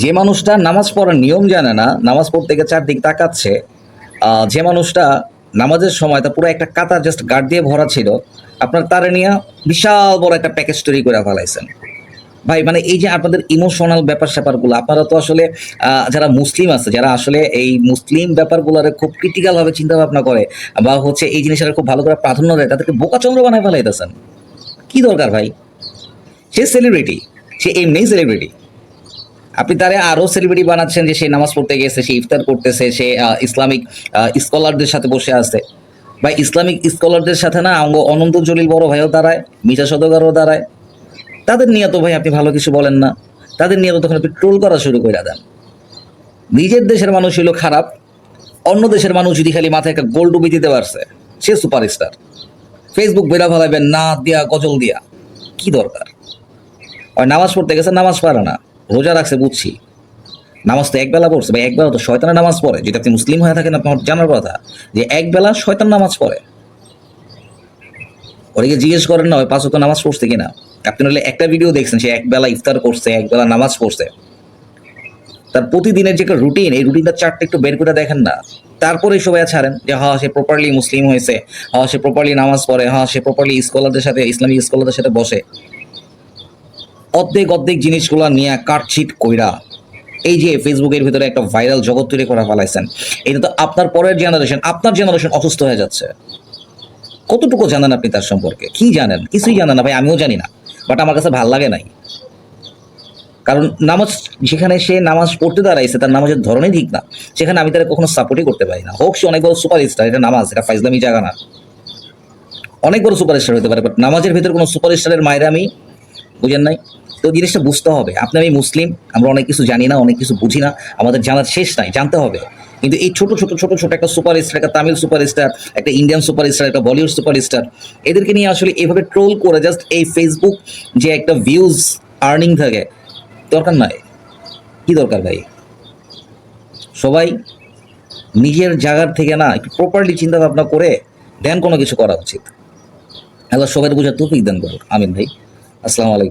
যে মানুষটা নামাজ পড়ার নিয়ম জানে না, নামাজ পড়তে গিয়ে চারদিক তাকাচ্ছে যে মানুষটা নামাজের সময় তা পুরো একটা কাতার জাস্ট গার্ড দিয়ে ভরা ছিল, আপনার তারে নিয়ে বিশাল বড় একটা প্যাকেজ তৈরি করে ফেলাইছেন। ভাই মানে এই যে আপনাদের ইমোশনাল ব্যাপার স্যাপারগুলো, আপনারা তো আসলে যারা মুসলিম আছে, যারা আসলে এই মুসলিম ব্যাপারগুলোরে খুব ক্রিটিক্যাল ভাবে চিন্তা ভাবনা করে, বা হচ্ছে এই জিনিসটা খুব ভালো করে প্রাধান্য দেয়, তাদেরকে বোকাচন্দ্র বানায় ফেলাইতেছেন। কি দরকার ভাই? সে সেলিব্রিটি সে এমনিই সেলিব্রিটি আপনি তারে আরও সেলিব্রিটি বানাচ্ছেন যে সে নামাজ পড়তে গেছে, সে ইফতার করতেছে, সে ইসলামিক স্কলারদের সাথে বসে আছে। বা ইসলামিক স্কলারদের সাথে না, অঙ্গ অনন্ত জলিল বড় ভাইও দাঁড়ায় মিশা সদগারও দাঁড়ায়। তাদের নিয়ে তো ভাই আপনি ভালো কিছু বলেন না। তাদের নিয়ে তো তখন আপনি ট্রোল করা শুরু করে দেন। নিজের দেশের মানুষ হলো খারাপ, অন্য দেশের মানুষ যদি খালি মাথায় একটা গোল ডুবি দিতে পারছে, সে সুপারস্টার ফেসবুক বেরা ফেলাবেন না দিয়া, গজল দিয়া, কি দরকার? আর নামাজ পড়তে গেছে, নামাজ পারে না। রোজা রাখছে বুঝছি। নামাজ তো একবেলা পড়ছে বা একবেলা তো শয়তানের নামাজ পড়ে। যদি আপনি মুসলিম হয়ে থাকেন, আপনার জানার কথা যে একবেলা শয়তান নামাজ পড়ে। ওদিকে জিজ্ঞেস করেন না, ওই পাঁচ ওয়াক্ত নামাজ পড়ছে কিনা? আপনি নাহলে একটা ভিডিও দেখছেন, সে একবেলা ইফতার করছে, একবেলা নামাজ পড়ছে। তার প্রতিদিনের যে একটা রুটিন এই রুটিনটা চারটে একটু বের করে দেখেন না। তারপরে সবাই ছাড়েন যে হ্যাঁ সে প্রপারলি মুসলিম হয়েছে হ্যাঁ সে প্রপারলি নামাজ পড়ে হ্যাঁ সে প্রপারলি স্কলারদের সাথে, ইসলামিক স্কলারদের সাথে বসে। অর্ধেক অর্ধেক জিনিসগুলো নিয়ে কাটছিট কইরা এই যে ফেসবুকের ভিতরে একটা ভাইরাল জগৎ তৈরি করা ফেলাইছেন, এটা তো আপনার পরের জেনারেশন আপনার জেনারেশন অসুস্থ হয়ে যাচ্ছে। কতটুকু জানেন আপনি তার সম্পর্কে? কি জানেন? কিছুই জানেন না ভাই, আমিও জানি না বাট আমার কাছে ভালো লাগে নাই। কারণ নামাজ, যেখানে সে নামাজ পড়তে দাঁড়াইছে, তার নামাজের ধরনই ঠিক না। সেখানে আমি তারা কখনো সাপোর্টই করতে পারি না। হোক সে অনেক বড় সুপার স্টার এটা নামাজ, এটা ফাইজলামি জায়গা না। অনেক বড় সুপার স্টার হতে পারে বাট নামাজের ভিতরে কোনো সুপার স্টারের মায়ের আমি বুঝেন নাই। তো জিনিসটা বুঝতে হবে। আপনি আমি মুসলিম, আমরা অনেক কিছু জানি না, অনেক কিছু বুঝি না, আমাদের জানার শেষ নাই, জানতে হবে। কিন্তু এই ছোট ছোট ছোট ছোট একটা সুপার স্টার একটা তামিল সুপার স্টার একটা ইন্ডিয়ান সুপার স্টার একটা বলিউড সুপার স্টার এদেরকে নিয়ে আসলে এভাবে ট্রোল করে জাস্ট এই ফেসবুক যে একটা ভিউজ আর্নিং থাকে, দরকার নাই। কি দরকার ভাই? সবাই নিজের জায়গার থেকে না একটু প্রপারলি চিন্তা ভাবনা করে দেন কোনো কিছু করা উচিত। আল্লাহ সবাই বুঝার তৌফিক দেন করুক আমিন ভাই। আসসালামু আলাইকুম।